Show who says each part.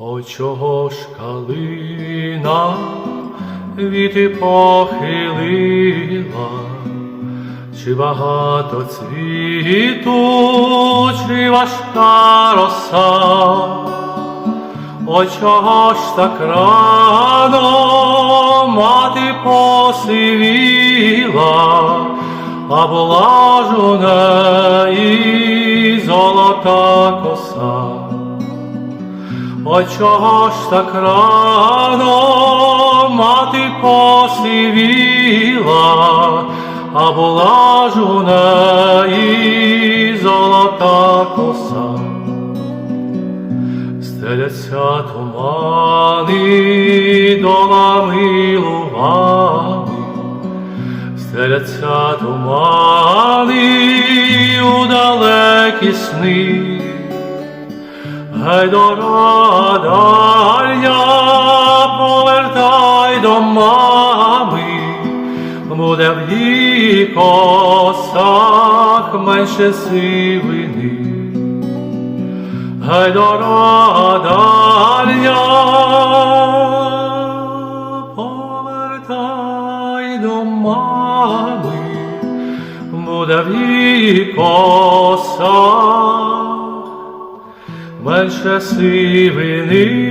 Speaker 1: О чого ж калина віти похилила, чи багато цвіту, чи важка роса, О чого ж так рано мати посивіла, а була ж у неї золота коса. О чого ж так рано мати посивіла, а була ж у неї золота коса. Стеляться тумани долами лугами, стеляться тумани у далекі сни. Гей, дорога повертай до мами, буде в її косах менше сивини. Гей, дорога дальня, повертай до мами, буде в її косах менше сивини.